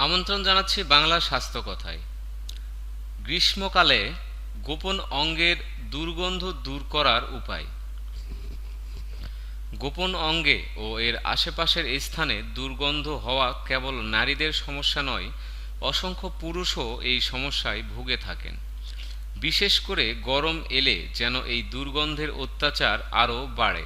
আমন্ত্রণ জানাচ্ছি বাংলা স্বাস্থ্য কথায়। গ্রীষ্মকালে গোপন অঙ্গের দুর্গন্ধ দূর করার উপায়। গোপন অঙ্গে ও এর আশেপাশের স্থানে দুর্গন্ধ হওয়া কেবল নারীদের সমস্যা নয়, অসংখ্য পুরুষও এই সমস্যায় ভুগে থাকেন। বিশেষ করে গরম এলে যেন এই দুর্গন্ধের অত্যাচার আরও বাড়ে।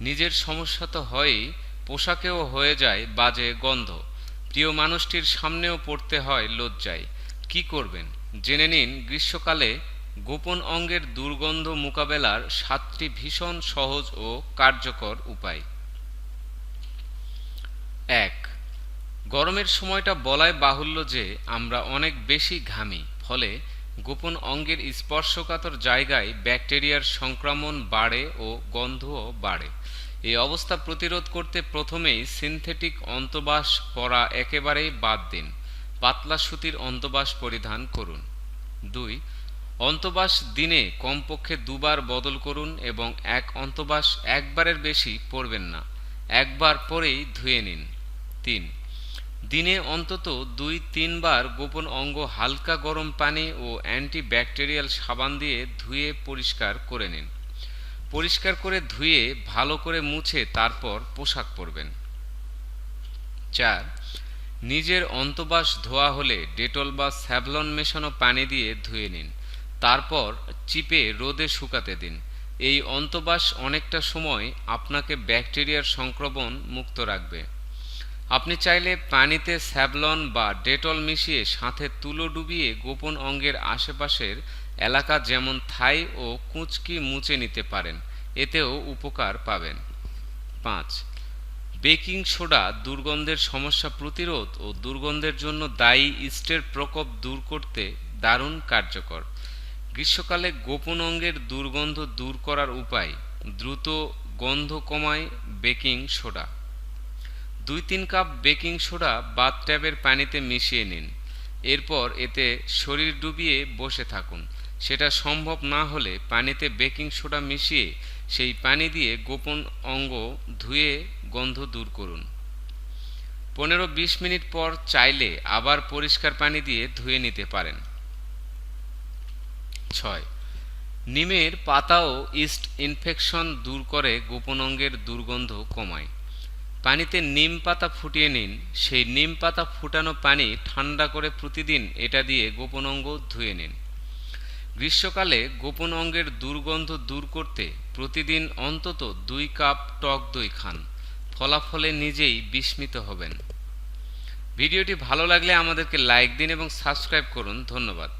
নিজের সমস্যা তো হয়ই, পোশাকেও হয়ে যায় বাজে গন্ধ। প্রিয় মানুষটির সামনেও পড়তে হয় লজ্জায়। কি করবেন? জেনে নিন, গ্রীষ্মকালে গোপন অঙ্গের দুর্গন্ধ মোকাবেলার সাতটি ভীষণ সহজ ও কার্যকর উপায়। এক, গরমের সময়টা বলাই বাহুল্য যে আমরা অনেক বেশি ঘামি, ফলে গোপন অঙ্গের স্পর্শকাতর জায়গায় ব্যাকটেরিয়ার সংক্রমণ বাড়ে ও গন্ধও বাড়ে। এই অবস্থা প্রতিরোধ করতে প্রথমেই সিনথেটিক অন্তবাস পরা একেবারেই বাদ দিন। পাতলা সুতির অন্তবাস পরিধান করুন। দুই, অন্তবাস দিনে কমপক্ষে দুবার বদল করুন এবং এক অন্তবাস একবারের বেশি পরবেন না। একবার পরেই ধুয়ে নিন। তিন, দিনে অন্তত দুই, তিনবার গোপন অঙ্গ হালকা গরম পানি ও অ্যান্টিব্যাকটেরিয়াল সাবান দিয়ে ধুয়ে পরিষ্কার করে নিন। পরিষ্কার করে ধুয়ে ভালো করে মুছে তারপর পোশাক পরবেন। চার, নিজের অন্তবাস ধোয়া হলে ডেটল বা স্যাভলন মেশানো পানি দিয়ে ধুয়ে নিন। তারপর চিপে রোদে শুকাতে দিন। এই অন্তবাস অনেকটা সময় আপনাকে ব্যাকটেরিয়ার সংক্রমণ মুক্ত রাখবে। আপনি চাইলে পানিতে স্যাভলন বা ডেটল মিশিয়ে সাথে তুলো ডুবিয়ে গোপন অঙ্গের আশেপাশের এলাকা যেমন থাই ও কুঁচকি মুছে নিতে পারেন। এতেও উপকার পাবেন। পাঁচ, বেকিং সোডা দুর্গন্ধের সমস্যা প্রতিরোধ ও দুর্গন্ধের জন্য দায়ী ইস্টের প্রকোপ দূর করতে দারুণ কার্যকর। গ্রীষ্মকালে গোপন অঙ্গের দুর্গন্ধ দূর করার উপায়, দ্রুত গন্ধ কমায় বেকিং সোডা। দুই তিন কাপ বেকিং সোডা বাথট্যাবের পানিতে মিশিয়ে নিন। এরপর এতে শরীর ডুবিয়ে বসে থাকুন। সেটা সম্ভব না হলে পানিতে বেকিং সোডা মিশিয়ে সেই পানি দিয়ে গোপন অঙ্গ ধুয়ে গন্ধ দূর করুন। পনেরো বিশ মিনিট পর চাইলে আবার পরিষ্কার পানি দিয়ে ধুয়ে নিতে পারেন। ছয়। নিমের পাতাও ইস্ট ইনফেকশন দূর করে গোপন অঙ্গের দুর্গন্ধ কমায়। পানিতে নিম পাতা ফুটিয়ে নিন। সেই নিম পাতা ফুটানো পানি ঠান্ডা করে প্রতিদিন এটা দিয়ে গোপন অঙ্গ ধুয়ে নিন। গ্রীষ্মকালে গোপন অঙ্গের দুর্গন্ধ দূর করতে প্রতিদিন অন্তত দুই কাপ টক দই খান। ফলাফলে নিজেই বিস্মিত হবেন। ভিডিওটি ভালো লাগলে আমাদেরকে লাইক দিন এবং সাবস্ক্রাইব করুন। ধন্যবাদ।